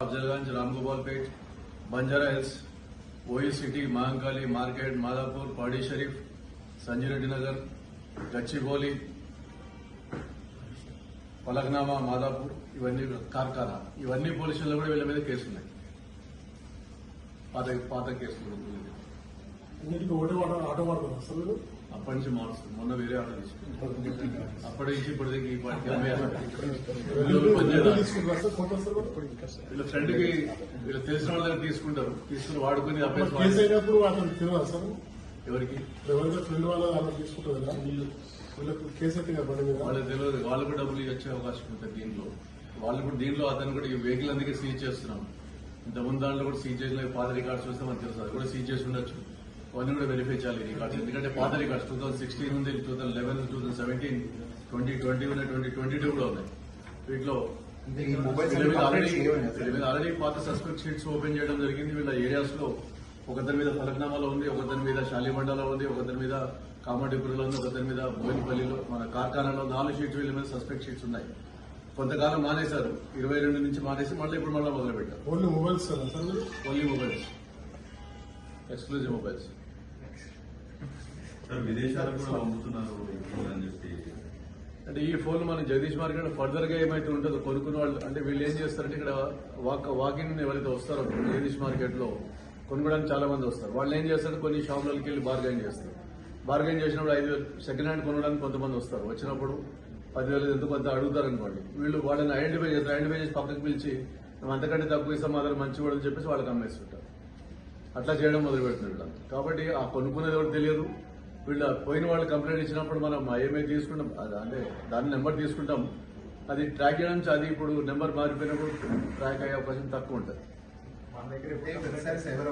Afzalgunj, Ramgopalpet Banjara Hills वोई city, Mahakali market Madhapur Pahadi Shareef, Sanjay Reddy Nagar Gachibowli Falaknuma Madhapur even Karkhana. Even पोल वील के पात के అన్నిటికీ ఒకటే ఆటో ఆటో వాడుతున్నారు అసలు? అప్పటి నుంచి మారుస్తుంది మొన్న వేరే ఆటో తీసుకుంది అప్పటి నుంచి ఇప్పటికి వీళ్ళ ఫ్రెండ్కి వీళ్ళు తెలిసిన వాళ్ళ దగ్గర తీసుకుంటారు. తీసుకుని వాడుకుని కేసు అయినప్పుడు అతను తెలియదు సార్ ఎవరికి? ఎవరైతే ఫ్రెండ్ వాళ్ళ అలా తీసుకుంటారు? కదా వీళ్ళకు కేసు అయితే కదా వాళ్ళకి తెలియదు. వాళ్ళు కూడా డబ్బులు వచ్చే అవకాశం ఉంటుంది దీనిలో వాళ్ళు కూడా దీనిలో అతను కూడా ఈ వెహికల్ అందుకే సీజ్ చేస్తున్నాం. ఇంత ముందు దాంట్లో కూడా సీజ్ చేసిన పాత రికార్డ్స్ వస్తే మనకు తెలుసు. అది కూడా సీజ్ చేసి ఉండొచ్చు. అవన్నీ కూడా వెరిఫై చేయాలి రికార్డ్స్ ఎందుకంటే పాత రికార్డ్స్ టూ థౌసండ్ సిక్స్టీన్ ఉంది two thousand eleven two thousand seventeen twenty twenty ఉన్నాయి ట్వంటీ ట్వంటీ టూ కూడా ఉన్నాయి. వీటిలో ఆల్రెడీ పాత సస్పెక్ట్ షీట్స్ ఓపెన్ చేయడం జరిగింది. వీళ్ళ ఏరియాస్లో ఒకతని మీద ఫలక్నామాలో ఉంది ఒకతని మీద శాలిమండలో ఉంది ఒకతని మీద కామటిపురంలో ఉంది ఒకతని మీద బోయినపల్లిలో మన కార్ఖానాలో నాలుగు షీట్స్ వీళ్ళ మీద సస్పెక్ట్ షీట్స్ ఉన్నాయి. కొంతకాలం మానేశారు. ఇరవై రెండు నుంచి మానేసి మళ్ళీ ఇప్పుడు మళ్ళీ మొదలు పెట్టారు only mobiles? Only mobiles exclusive mobiles విదేశాలకు కూడా పంపుతున్నారు అని చెప్పి. అంటే ఈ ఫోన్ మన జగదీష్ మార్కెట్ ఫర్దర్గా ఏమైతే ఉంటుందో కొనుక్కున్న వాళ్ళు అంటే వీళ్ళు ఏం చేస్తారంటే ఇక్కడ వాక్ వాకింగ్ ఎవరైతే వస్తారో జగదీష్ మార్కెట్లో కొనుక్కోవడానికి చాలా మంది వస్తారు. వాళ్ళు ఏం చేస్తారు కొన్ని షాపులకి వెళ్ళి బార్గెన్ చేస్తారు. బార్గెన్ చేసినప్పుడు ఐదు వేలు సెకండ్ హ్యాండ్ కొనడానికి కొంతమంది వస్తారు. వచ్చినప్పుడు పదివేలు ఎంత కొంత అడుగుతారు అనుకోండి. వీళ్ళు వాళ్ళని ఐడెంటిఫై చేస్తారు. ఐడెంటిఫై చేసి పక్కకు పిలిచి మేము అంతకంటే తక్కువ ఇస్తాం మాత్రం మంచి కూడా చెప్పేసి వాళ్ళకి అమ్మేస్తుంటారు. అట్లా చేయడం మొదలు పెడుతున్నారు కాబట్టి ఆ కొనుక్కునేది ఎవరు తెలియదు. వీళ్ళు పోయిన వాళ్ళు కంప్లైంట్ ఇచ్చినప్పుడు మనం ఏమైతే తీసుకుంటాం అది అంటే దాని నెంబర్ తీసుకుంటాం. అది ట్రాక్ చేయడం అది ఇప్పుడు నెంబర్ మారిపోయినప్పుడు ట్రాక్ అయ్యే అవకాశం తక్కువ ఉంటుంది.